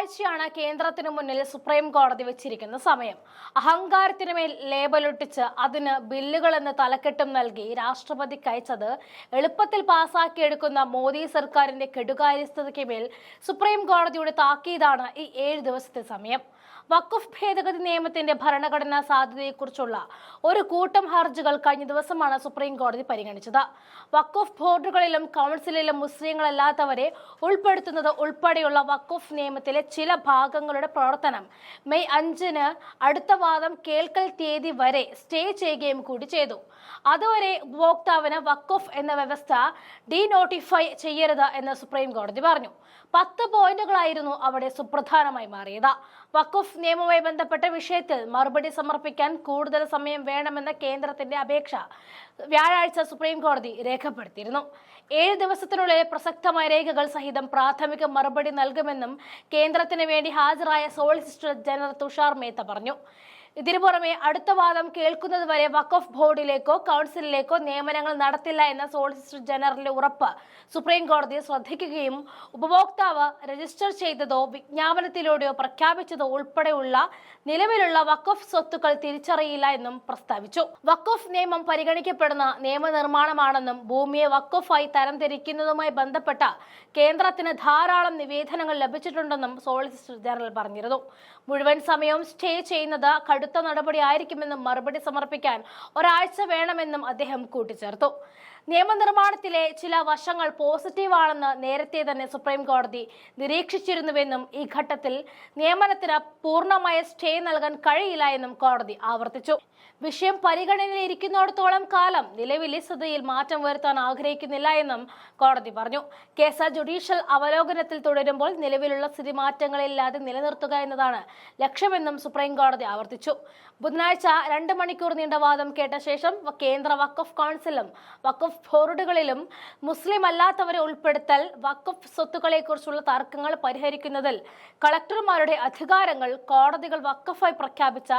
ഒരാഴ്ചയാണ് കേന്ദ്രത്തിന് മുന്നിൽ സുപ്രീം കോടതി വെച്ചിരിക്കുന്ന സമയം. അഹങ്കാരത്തിന് മേൽ ലേബലൊട്ടിച്ച് അതിന് ബില്ലുകൾ എന്ന് തലക്കെട്ടും നൽകി രാഷ്ട്രപതിക്ക് അയച്ചത് എളുപ്പത്തിൽ പാസാക്കിയെടുക്കുന്ന മോദി സർക്കാരിന്റെ കെടുകാര്യസ്ഥതയ്ക്ക് മേൽ സുപ്രീം കോടതിയുടെ താക്കീതാണ് ഈ ഏഴ് ദിവസത്തെ സമയം. വഖഫ് ഭേദഗതി നിയമത്തിന്റെ ഭരണഘടനാ സാധ്യതയെക്കുറിച്ചുള്ള ഒരു കൂട്ടം ഹർജികൾ കഴിഞ്ഞ ദിവസമാണ് സുപ്രീം കോടതി പരിഗണിച്ചത്. വഖഫ് ബോർഡുകളിലും കൗൺസിലിലും മുസ്ലിങ്ങളല്ലാത്തവരെ ഉൾപ്പെടുത്തുന്നത് ഉൾപ്പെടെയുള്ള വഖഫ് നിയമത്തിലെ ചില ഭാഗങ്ങളുടെ പ്രവർത്തനം മെയ് അഞ്ചിന് അടുത്ത വാദം കേൾക്കൽ തീയതി വരെ സ്റ്റേ ചെയ്യുകയും കൂടി ചെയ്തു. അതുവരെ ഉപഭോക്താവിന് വഖഫ് എന്ന വ്യവസ്ഥ ഡീനോട്ടിഫൈ ചെയ്യരുത് എന്ന് സുപ്രീം കോടതി പറഞ്ഞു. പത്ത് പോയിന്റുകളായിരുന്നു അവിടെ സുപ്രധാനമായി മാറിയത്. വഖഫ് നിയമവുമായി ബന്ധപ്പെട്ട വിഷയത്തിൽ മറുപടി സമർപ്പിക്കാൻ കൂടുതൽ സമയം വേണമെന്ന കേന്ദ്രത്തിന്റെ അപേക്ഷ വ്യാഴാഴ്ച സുപ്രീം കോടതി രേഖപ്പെടുത്തിയിരുന്നു. ഏഴ് ദിവസത്തിനുള്ളിൽ പ്രസക്തമായ രേഖകൾ സഹിതം പ്രാഥമിക മറുപടി നൽകുമെന്നും കേന്ദ്രത്തിന് വേണ്ടി ഹാജരായ സോളിസിറ്റർ ജനറൽ തുഷാർ മേത്ത പറഞ്ഞു. ഇതിനു പുറമെ അടുത്ത വാദം കേൾക്കുന്നത് വരെ വഖഫ് ബോർഡിലേക്കോ കൗൺസിലിലേക്കോ നിയമനങ്ങൾ നടത്തില്ല എന്ന സോളിസിറ്റർ ജനറലിന്റെ ഉറപ്പ് സുപ്രീം കോടതി ശ്രദ്ധിക്കുകയും ഉപഭോക്താവ് രജിസ്റ്റർ ചെയ്തതോ വിജ്ഞാപനത്തിലൂടെയോ പ്രഖ്യാപിച്ചതോ ഉൾപ്പെടെയുള്ള നിലവിലുള്ള വഖഫ് സ്വത്തുക്കൾ തിരിച്ചറിയില്ല എന്നും പ്രസ്താവിച്ചു. വഖഫ് നിയമം പരിഗണിക്കപ്പെടുന്ന നിയമനിർമ്മാണമാണെന്നും ഭൂമിയെ വഖഫായി തരംതിരിക്കുന്നതുമായി ബന്ധപ്പെട്ട കേന്ദ്രത്തിന് ധാരാളം നിവേദനങ്ങൾ ലഭിച്ചിട്ടുണ്ടെന്നും സോളിസിറ്റർ ജനറൽ പറഞ്ഞിരുന്നു. മുഴുവൻ സമയവും സ്റ്റേ ചെയ്യുന്നത് കടുത്ത നടപടിയായിരിക്കുമെന്നും മറുപടി സമർപ്പിക്കാൻ ഒരാഴ്ച വേണമെന്നും അദ്ദേഹം കൂട്ടിച്ചേർത്തു. നിയമനിർമ്മാണത്തിലെ ചില വശങ്ങൾ പോസിറ്റീവാണെന്ന് നേരത്തെ തന്നെ സുപ്രീം കോടതി നിരീക്ഷിച്ചിരുന്നുവെന്നും ഈ ഘട്ടത്തിൽ നിയമനത്തിന് പൂർണമായ സ്റ്റേ നൽകാൻ കഴിയില്ല എന്നും കോടതി ആവർത്തിച്ചു. വിഷയം പരിഗണനയിലിരിക്കുന്നിടത്തോളം കാലം നിലവിലെ സ്ഥിതിയിൽ മാറ്റം വരുത്താൻ ആഗ്രഹിക്കുന്നില്ല എന്നും കോടതി പറഞ്ഞു. കേസ് ജുഡീഷ്യൽ അവലോകനത്തിൽ തുടരുമ്പോൾ നിലവിലുള്ള സ്ഥിതി മാറ്റങ്ങളില്ലാതെ നിലനിർത്തുക എന്നതാണ് ലക്ഷ്യമെന്നും സുപ്രീം കോടതി ആവർത്തിച്ചു. ബുധനാഴ്ച രണ്ട് മണിക്കൂർ നീണ്ട വാദം കേട്ട ശേഷം കേന്ദ്ര വഖഫ് കൗൺസിലും വഖഫ് ബോർഡുകളിലും മുസ്ലിം അല്ലാത്തവരെ ഉൾപ്പെടുത്തൽ വഖഫ് സ്വത്തുക്കളെക്കുറിച്ചുള്ള തർക്കങ്ങൾ പരിഹരിക്കുന്നതിൽ കളക്ടർമാരുടെ അധികാരങ്ങൾ കോടതികൾ വഖഫായി പ്രഖ്യാപിച്ച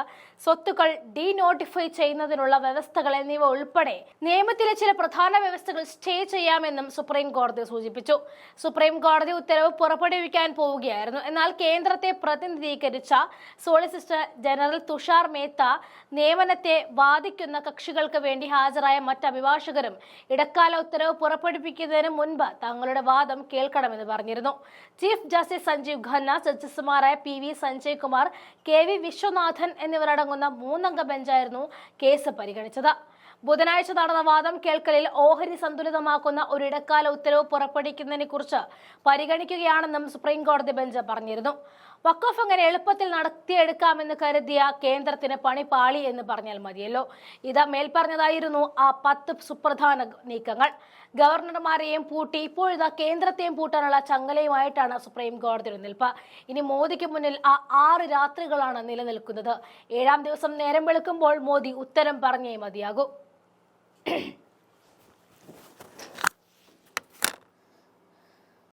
സ്വത്തുക്കൾ ഡീനോട്ടിഫൈ ചെയ്യുന്നതിനുള്ള വ്യവസ്ഥകൾ എന്നിവ ഉൾപ്പെടെ നിയമത്തിലെ ചില പ്രധാന വ്യവസ്ഥകൾ സ്റ്റേ ചെയ്യാമെന്നും സുപ്രീം കോടതി സൂചിപ്പിച്ചു. സുപ്രീം കോടതി ഉത്തരവ് പുറപ്പെടുവിക്കാൻ പോവുകയായിരുന്നു. എന്നാൽ കേന്ദ്രത്തെ പ്രതിനിധീകരിച്ച സോളിസിറ്റർ ജനറൽ തുഷാർ മേത്ത നിയമനത്തെ വാദിക്കുന്ന കക്ഷികൾക്ക് വേണ്ടി ഹാജരായ മറ്റ് അഭിഭാഷകരും ഇടക്കാല ഉത്തരവ് പുറപ്പെടുവിക്കുന്നതിന് മുൻപ് തങ്ങളുടെ വാദം കേൾക്കണമെന്ന് പറഞ്ഞിരുന്നു. ചീഫ് ജസ്റ്റിസ് സഞ്ജീവ് ഖന്ന ജസ്റ്റിസുമാരായ P V Sanjay Kumar K V Viswanathan എന്നിവരടങ്ങുന്ന മൂന്നംഗ ബെഞ്ചായിരുന്നു കേസ് പരിഗണിച്ചത്. ബുധനാഴ്ച നടന്ന വാദം കേൾക്കലിൽ ഓഹരി സന്തുലിതമാക്കുന്ന ഒരു ഇടക്കാല ഉത്തരവ് പുറപ്പെടുവിക്കുന്നതിനെ കുറിച്ച് പരിഗണിക്കുകയാണെന്നും സുപ്രീം കോടതി ബെഞ്ച് പറഞ്ഞിരുന്നു. വഖഫ് അങ്ങനെ എളുപ്പത്തിൽ നടത്തിയെടുക്കാമെന്ന് കരുതിയ കേന്ദ്രത്തിന് പണി പാളി എന്ന് പറഞ്ഞാൽ മതിയല്ലോ. ഇത് മേൽപ്പറഞ്ഞതായിരുന്നു ആ പത്ത് സുപ്രധാന നീക്കങ്ങൾ. ഗവർണർമാരെയും പൂട്ടി ഇപ്പോഴിതാ കേന്ദ്രത്തെയും പൂട്ടാനുള്ള ചങ്ങലയുമായിട്ടാണ് സുപ്രീം കോടതിയുടെ നിൽപ്പ്. ഇനി മോദിക്ക് മുന്നിൽ ആ ആറ് രാത്രികളാണ് നിലനിൽക്കുന്നത്. ഏഴാം ദിവസം നേരം വെളുക്കുമ്പോൾ മോദി ഉത്തരം പറഞ്ഞേ മതിയാകൂ.